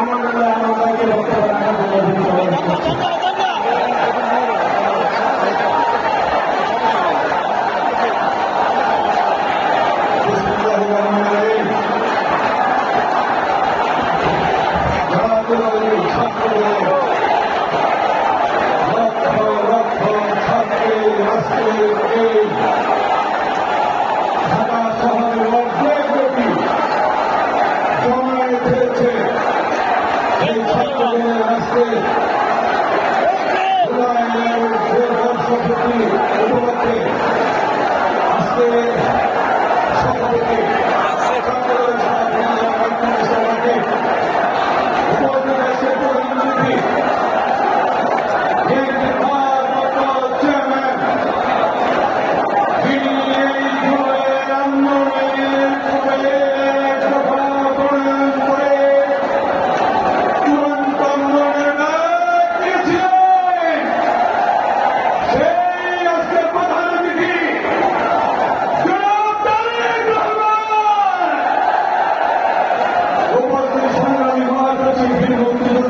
আমার নামে আমার আমাদের সংগ্রামী মহাকাশী বীর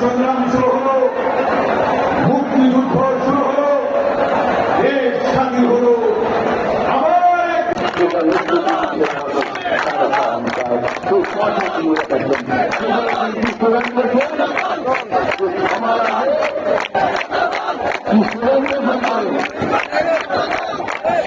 সংগ্রাম শুরু হলো। মুক্তিযুদ্ধ শুরু হলো। দেশ স্বাধীন হলো।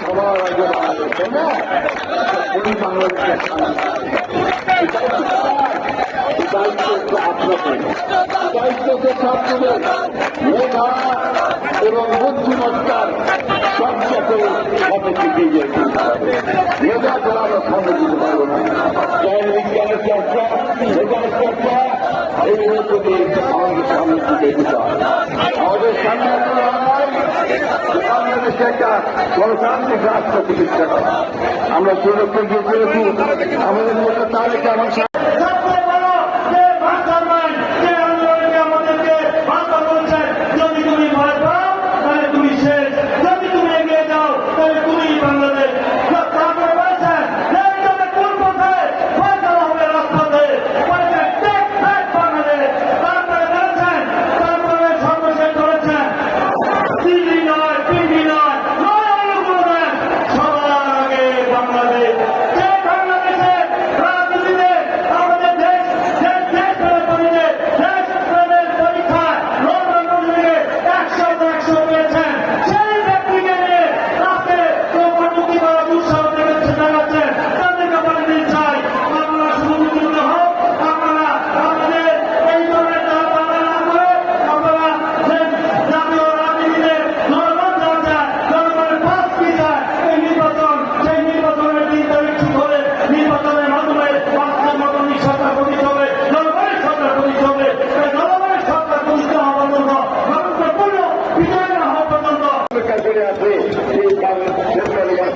সবার আগে বাংলাদেশের দায়িত্ব আপনাদের দায়িত্বকে ছাত্রদের মেধা এবং বুদ্ধিমত্তার সবচেয়ে সামনে এগিয়ে যেতে মেধা ছাড়া আমরা সামনে যেতে পারব না জ্ঞান বিজ্ঞানের চর্চা মেধার চর্চা এইগুলো যদি আমাদের সামনে মধ্যে তালিকা আমার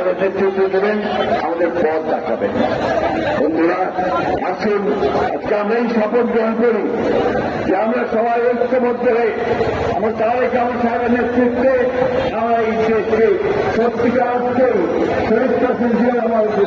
আমাদের নেতৃত্ব দেবেন, আমাদের পথ দেখাবেন। বন্ধুরা, আসুন, আজকে আমরা এই শপথ গ্রহণ করি যে আমরা সবাই ঐক্যবদ্ধ হয়ে আমার তাহলে কেমন সাহেবের নেতৃত্বে আমরা এই দেশকে সত্যিকার অর্থে শহীদ আমার জিয়া আমাদের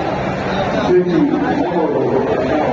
よし!